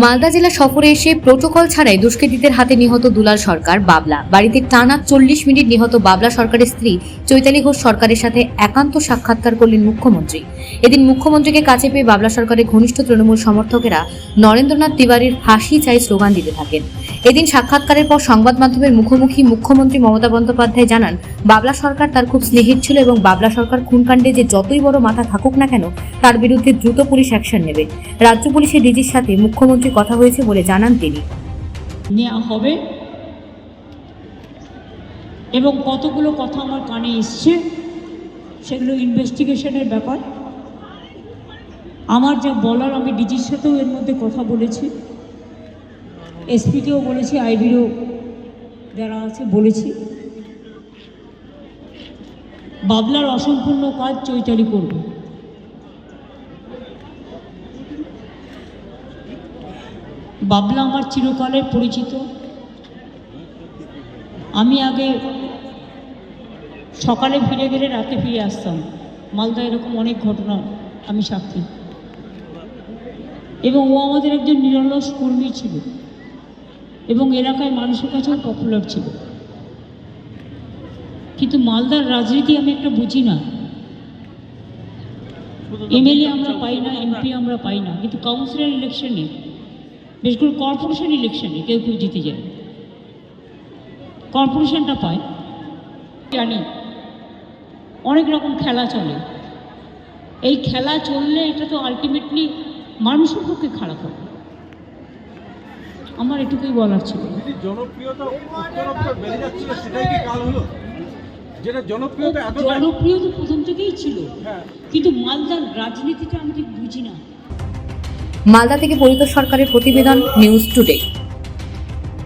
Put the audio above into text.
মালদা জেলা সফরে এসে প্রোটোকল ছাড়াই দুষ্কৃতীদের হাতে নিহত দুলাল সরকার, বাবলা। বাড়িতে টানা চল্লিশ মিনিট নিহত বাবলা সরকারের স্ত্রী চৈতালি ঘোষ সরকারের সাথে একান্ত সাক্ষাৎকার করলেন মুখ্যমন্ত্রী। এদিন মুখ্যমন্ত্রীকে কাছে পেয়ে বাবলা সরকারের ঘনিষ্ঠ তৃণমূল সমর্থকেরা নরেন্দ্রনাথ তিওয়ারির ফাঁসি চাই স্লোগান দিতে থাকেন। এদিন সাক্ষাৎকারের পর সংবাদ মাধ্যমের মুখোমুখি মুখ্যমন্ত্রী মমতা বন্দ্যোপাধ্যায় জানান, বাবলা সরকার তার খুব স্নেহিত ছিল এবং বাবলা সরকার খুনকাণ্ডে যে যতই বড় মাথা থাকুক না কেন, তার বিরুদ্ধে দ্রুত পুলিশ অ্যাকশন নেবে। রাজ্য পুলিশের ডিজির সাথে মুখ্যমন্ত্রী কথা হয়েছে বলে জানান তিনি। নেওয়া হবে। এবং কতগুলো কথা আমার কানে এসছে, সেগুলো ইনভেস্টিগেশনের ব্যাপার। আমার যা বলার আমি ডিজির সাথেও এর মধ্যে কথা বলেছি। এসপিকেও বলেছি আইবিরও যারা আছে বলেছি। বাবলার অসম্পূর্ণ কাজ চৈতালি করবে। বাবলা আমার চিরকালের পরিচিত। আমি আগে সকালে ফিরে গেলে রাতে ফিরে আসতাম। মালদা এরকম অনেক ঘটনা আমি সাক্ষী। এবং ও আমাদের একজন নিরলস কর্মী ছিল। এবং এলাকায় মানুষের কাছেও পপুলার ছিল। কিন্তু মালদার রাজনীতি আমি একটা বুঝি না। এমএলএ আমরা পাই না এমপি আমরা পাই না কিন্তু কাউন্সিলর ইলেকশনে বিশেষ করে কর্পোরেশন ইলেকশনে কেউ কেউ জিতে যায়। কর্পোরেশনটা পায়। জানি অনেক রকম খেলা চলে। এই খেলা চললে এটা তো আলটিমেটলি মানুষের পক্ষে খারাপ হবে। আমার এটুকুই বলার ছিল। জনপ্রিয়তা সেটাই কি কাল হলো? যেটা জনপ্রিয়তা এত জনপ্রিয় তো প্রথম থেকেই ছিল। হ্যাঁ। কিন্তু মালদার রাজনীতিটা আমি ঠিক বুঝি না। মালদা থেকে পরিত সরকারের প্রতিবেদন নিউজ টুডে।